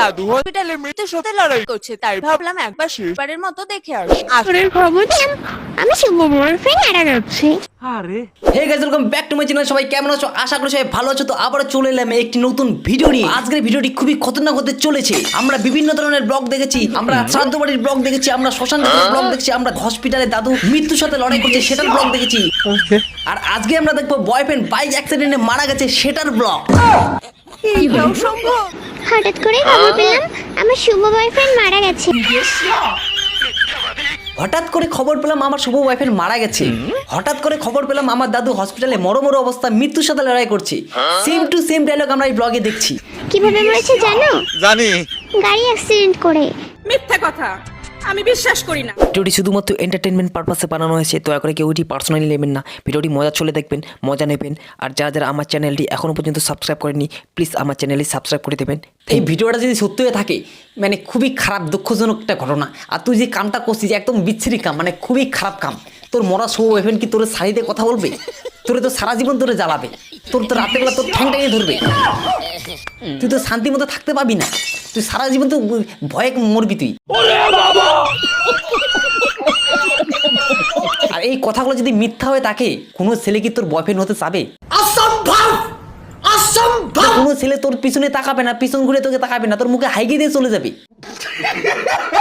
দাদু হসপিটালে মৃত্যু সাথে লড়াই করছে তাই ভাবলাম একবার শেষবারের মতো দেখে আসি। আসরের খবর আমি শুভ বয়ফ্রেন্ড মারা যাচ্ছে hey guys welcome back to my channel সবাই কেমন আছো? আশা করি সবাই ভালো আছো। তো আবারও চলে এলাম একটি নতুন ভিডিও নিয়ে। আজকের ভিডিওটি খুবই খতরনাক হতে চলেছে। আমরা বিভিন্ন ধরনের ব্লগ দেখেছি। আমরা শ্রাদ্ধ বাড়ির ব্লগ দেখেছি। আমরা শ্মশান ব্লগ দেখেছি। আমরা হসপিটালে দাদু মৃত্যুর সাথে লড়াই করছে সেটার ব্লগ দেখেছি। আর আজকে আমরা দেখব বয়ফ্রেন্ড বাইক অ্যাক্সিডেন্টে মারা গেছে সেটার ব্লগ। হঠাৎ করে খবর পেলাম আমার শুভ বয়ফ্রেন্ড মারা গেছে। হঠাৎ করে খবর পেলাম আমার শুভ বয়ফ্রেন্ড মারা গেছে। হঠাৎ করে খবর পেলাম আমার দাদু হসপিটালে মরমর মরো অবস্থা মৃত্যুর সাথে লড়াই করছে। সেম টু সেম ডায়লগ আমরা এই ব্লগে দেখছি। কীভাবে মরেছে জানো? জানি। গাড়ি অ্যাক্সিডেন্ট করে। মিথ্যা কথা। আমি বিশ্বাস করি না। ভিডিওটি শুধুমাত্র এন্টারটেনমেন্ট পারপাসে বানানো হয়েছে দয়া করে কেউ এটি পার্সোনালি নেবেন না। ভিডিওটি মজা চলে দেখবেন মজা নেবেন। আর যারা যারা আমার চ্যানেলটি এখনও পর্যন্ত সাবস্ক্রাইব করেনি প্লিজ আমার চ্যানেলটি সাবস্ক্রাইব করে দেবেন। এই ভিডিওটা যদি সত্যি হয়ে থাকে মানে খুবই খারাপ দুঃখজনক একটা ঘটনা। আর তুই যে কামটা করছিস একদম বিচ্ছিরি কাম মানে খুবই খারাপ কাম। তোর মরা শো ওয়েফেন কি তোর শাড়িতে কথা বলবে? তোরে তো সারা জীবন তোরে জ্বালাবে। তোর তো রাতেবেলা তোর ঠ্যাং ঠ্যাঙে ধরবে। তুই তো শান্তি মতো থাকতে পাবি না। তুই সারা জীবন তো ভয়ে মরবি তুই। আর এই কথাগুলো যদি মিথ্যা হয়ে থাকে কোনো ছেলে কি তোর বয়ফ্রেন্ড হতে চাবে? কোনো ছেলে তোর পিছনে তাকাবে না পিছন ঘুরে তোকে তাকাবে না তোর মুখে হাইগে দিয়ে চলে যাবে।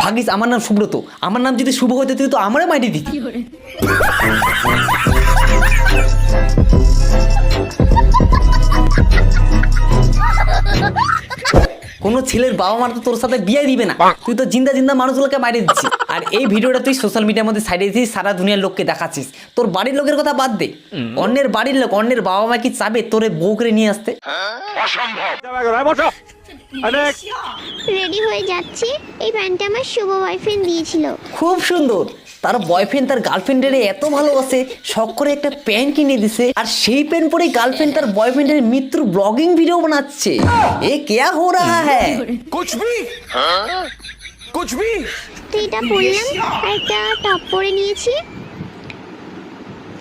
ভাগিস আমার নাম সুব্রত। আমার নাম যদি শুভ হইতে তুই তো আমারও মাইটি দিতি। ছেলের বাবা মা তো তোর সাথে বিয়ে দিবে না। তুই তো জিন্দা জিন্দা মানুষগুলোকে মারিয়ে দিচ্ছিস। আর এই ভিডিওটা তুই সোশ্যাল মিডিয়ার মধ্যে সাইডে দিয়েছিস সারা দুনিয়ার লোককে দেখাচ্ছিস। তোর বাড়ির লোকের কথা বাদ দে। অন্যের বাড়ির লোক অন্যের বাবা মা কি চাবে তোরে বউ করে নিয়ে আসতে? রেডি হয়ে যাচ্ছি। এই প্যান্টটা আমার শুভ বয়ফ্রেন্ড দিয়েছিল। খুব সুন্দর। তার বয়ফ্রেন্ড তার গার্লফ্রেন্ডের এত ভালোবাসে শখ করে একটা প্যান্ট কিনে দিছে আর সেই প্যান্ট পরে গার্লফ্রেন্ড তার বয়ফ্রেন্ডের মৃত্যুর ব্লগিং ভিডিও বানাচ্ছে। এ কেয়া হো রাহা হ্যায়? কুছ ভি হ্যাঁ কুছ ভি তো এটা পরলাম একটা টপ পরে নিয়েছি।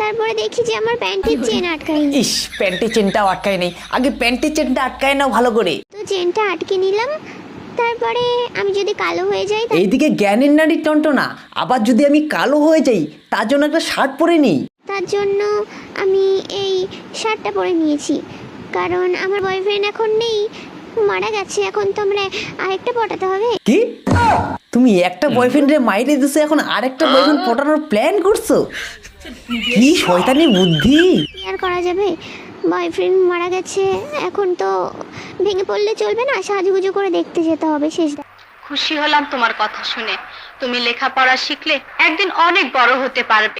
তারপরে দেখি যে আমার প্যান্টের চেন আটকায় নেই ইস প্যান্টের চেনটাও আটকায় নেই আগে প্যান্টের চেনটা আটকায় নাও ভালো করে। তো চেনটা আটকে নিলাম তারপরে আমি যদি কালো হয়ে যাই এইদিকে জ্ঞানের নারী টন্টনা। আবার যদি আমি কালো হয়ে যাই তার জন্য একটা শার্ট পরে নিই। তার জন্য আমি এই শার্টটা পরে নিয়েছি। কারণ আমার বয়ফ্রেন্ড এখন নেই মারা গেছে এখন তো আমরা আরেকটা পটাতে হবে। কি? তুমি একটা বয়ফ্রেন্ডের মাইরে দিছো এখন আরেকটা বয়ফ্রেন্ড পটানোর প্ল্যান করছ? কি শয়তানি বুদ্ধি? কি আর করা যাবে? বয়ফ্রেন্ড মারা গেছে এখন তো ভেঙে পড়লে চলবে না? সাজুগুজু করে দেখতে যেতে হবে, শেষ খুশি হলাম তোমার কথা শুনে। তুমি লেখাপড়া শিখলে একদিন অনেক বড় হতে পারবে।